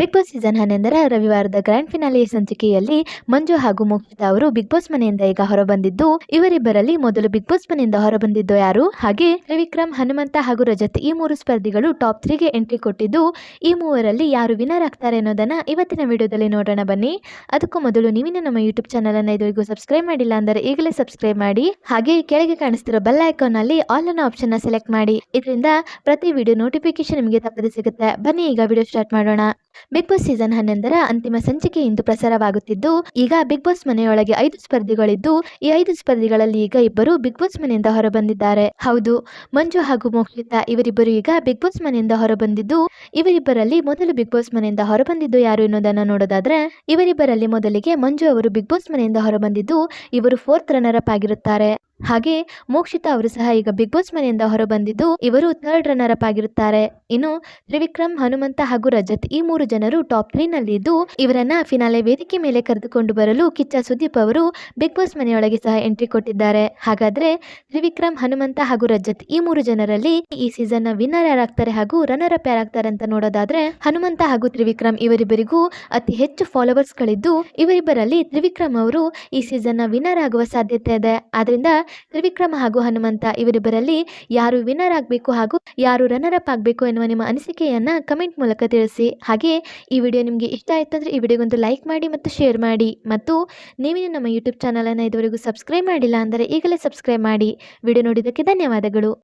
Big Boss season ಹನ್ನೊಂದರ ರವಿವಾರದ grand finale ಸಂಚಿಕೆಯಲ್ಲಿ ಮಂಜು ಹಾಗೂ ಮೋಕ್ಷಿತಾ ಅವರು ಬಿಗ್ ಬಾಸ್ ಮನೆಯಿಂದ ಈಗ ಹೊರಬಂದಿದ್ದು, ಇವರಿಬ್ಬರಲ್ಲಿ ಮೊದಲು ಬಿಗ್ ಬಾಸ್ ಮನೆಯಿಂದ ಹೊರಬಂದಿದ್ದು ಯಾರು? ಹಾಗೆ ರವಿಕ್ರಮ್, ಹನುಮಂತ ಹಾಗೂ ರಜತ್ ಈ ಮೂರು ಸ್ಪರ್ಧಿಗಳು ಟಾಪ್ ತ್ರೀಗೆ ಎಂಟ್ರಿ ಕೊಟ್ಟಿದ್ದು, ಈ ಮೂವರಲ್ಲಿ ಯಾರು ವಿನರ್ ಆಗ್ತಾರೆ ಅನ್ನೋದನ್ನ ಇವತ್ತಿನ ವಿಡಿಯೋದಲ್ಲಿ ನೋಡೋಣ ಬನ್ನಿ. ಅದಕ್ಕೂ ಮೊದಲು ನೀವಿನ ನಮ್ಮ ಯೂಟ್ಯೂಬ್ ಚಾನಲ್ ಅನ್ನ ಇದುವರೆಗೂ ಸಬ್ಸ್ಕ್ರೈಬ್ ಮಾಡಿಲ್ಲ ಅಂದರೆ ಈಗಲೇ ಸಬ್ಸ್ಕ್ರೈಬ್ ಮಾಡಿ. ಹಾಗೆ ಕೆಳಗೆ ಕಾಣಿಸ್ತಿರೋ ಬೆಲ್ ಐಕಾನ್ ಅಲ್ಲಿ ಆಲ್ ಅನ್ನೋ ಆಪ್ಷನ್ನ ಸೆಲೆಕ್ಟ್ ಮಾಡಿ. ಇದರಿಂದ ಪ್ರತಿ ವಿಡಿಯೋ ನೋಟಿಫಿಕೇಶನ್ ನಿಮಗೆ ತಪ್ಪದೆ ಸಿಗುತ್ತೆ. ಬನ್ನಿ, ಈಗ ವಿಡಿಯೋ ಸ್ಟಾರ್ಟ್ ಮಾಡೋಣ. ಬಿಗ್ ಬಾಸ್ ಸೀಸನ್ ಹನ್ನೊಂದರ ಅಂತಿಮ ಸಂಚಿಕೆ ಇಂದು ಪ್ರಸಾರವಾಗುತ್ತಿದ್ದು, ಈಗ ಬಿಗ್ ಬಾಸ್ ಮನೆಯೊಳಗೆ ಐದು ಸ್ಪರ್ಧಿಗಳಿದ್ದು, ಈ ಐದು ಸ್ಪರ್ಧಿಗಳಲ್ಲಿ ಈಗ ಇಬ್ಬರು ಬಿಗ್ ಬಾಸ್ ಮನೆಯಿಂದ ಹೊರಬಂದಿದ್ದಾರೆ. ಹೌದು, ಮಂಜು ಹಾಗೂ ಮೋಕ್ಷಿತಾ ಇವರಿಬ್ಬರು ಈಗ ಬಿಗ್ ಬಾಸ್ ಮನೆಯಿಂದ ಹೊರಬಂದಿದ್ದು, ಇವರಿಬ್ಬರಲ್ಲಿ ಮೊದಲು ಬಿಗ್ ಬಾಸ್ ಮನೆಯಿಂದ ಹೊರಬಂದಿದ್ದು ಯಾರು ಎನ್ನುವುದನ್ನು ನೋಡೋದಾದ್ರೆ, ಇವರಿಬ್ಬರಲ್ಲಿ ಮೊದಲಿಗೆ ಮಂಜು ಅವರು ಬಿಗ್ ಬಾಸ್ ಮನೆಯಿಂದ ಹೊರಬಂದಿದ್ದು, ಇವರು ಫೋರ್ತ್ ರನ್ನರ್ ಅಪ್ ಆಗಿರುತ್ತಾರೆ. ಹಾಗೆ ಮೋಕ್ಷಿತಾ ಅವರು ಸಹ ಈಗ ಬಿಗ್ ಬಾಸ್ ಮನೆಯಿಂದ ಹೊರಬಂದಿದ್ದು ಇವರು ಥರ್ಡ್ ರನ್ನರ್ ಅಪ್ ಆಗಿರುತ್ತಾರೆ. ಇನ್ನು ತ್ರಿವಿಕ್ರಮ್, ಹನುಮಂತ ಹಾಗೂ ರಜತ್ ಈ ಮೂರು ಜನರು ಟಾಪ್ ತ್ರೀ ನಲ್ಲಿ ಇದ್ದು ಇವರನ್ನ ಫಿನಾಲೆ ವೇದಿಕೆ ಮೇಲೆ ಕರೆದುಕೊಂಡು ಬರಲು ಕಿಚ್ಚ ಸುದೀಪ್ ಅವರು ಬಿಗ್ ಬಾಸ್ ಮನೆಯೊಳಗೆ ಸಹ ಎಂಟ್ರಿ ಕೊಟ್ಟಿದ್ದಾರೆ. ಹಾಗಾದ್ರೆ ತ್ರಿವಿಕ್ರಮ್, ಹನುಮಂತ ಹಾಗೂ ರಜತ್ ಈ ಮೂರು ಜನರಲ್ಲಿ ಈ ಸೀಸನ್ನ ವಿನ್ನರ್ ಯಾರಾಗ್ತಾರೆ ಹಾಗೂ ರನ್ನರ್ ಅಪ್ ಯಾರಾಗ್ತಾರೆ ಅಂತ ನೋಡೋದಾದ್ರೆ ಹನುಮಂತ ಹಾಗೂ ತ್ರಿವಿಕ್ರಮ್ ಇವರಿಬ್ಬರಿಗೂ ಅತಿ ಹೆಚ್ಚು ಫಾಲೋವರ್ಸ್ ಗಳಿದ್ದು ಇವರಿಬ್ಬರಲ್ಲಿ ತ್ರಿವಿಕ್ರಮ್ ಅವರು ಈ ಸೀಸನ್ನ ವಿನ್ನರ್ ಆಗುವ ಸಾಧ್ಯತೆ ಇದೆ. ಆದ್ರಿಂದ ತ್ರಿವಿಕ್ರಮ ಹಾಗೂ ಹನುಮಂತ ಇವರಿಬ್ಬರಲ್ಲಿ ಯಾರು ವಿನ್ನರ್ ಆಗಬೇಕು ಹಾಗೂ ಯಾರು ರನ್ನರ್ ಅಪ್ ಆಗಬೇಕು ಎನ್ನುವ ನಿಮ್ಮ ಅನಿಸಿಕೆಯನ್ನ ಕಮೆಂಟ್ ಮೂಲಕ ತಿಳಿಸಿ. ಹಾಗೆ ಈ ವಿಡಿಯೋ ನಿಮಗೆ ಇಷ್ಟ ಆಯಿತು ಅಂದರೆ ಈ ವಿಡಿಯೋಗೊಂದು ಲೈಕ್ ಮಾಡಿ ಮತ್ತು ಶೇರ್ ಮಾಡಿ. ಮತ್ತು ನೀವೇನು ನಮ್ಮ ಯೂಟ್ಯೂಬ್ ಚಾನಲನ್ನು ಇದುವರೆಗೂ ಸಬ್ಸ್ಕ್ರೈಬ್ ಮಾಡಿಲ್ಲ ಅಂದರೆ ಈಗಲೇ ಸಬ್ಸ್ಕ್ರೈಬ್ ಮಾಡಿ. ವಿಡಿಯೋ ನೋಡಿದ್ದಕ್ಕೆ ಧನ್ಯವಾದಗಳು.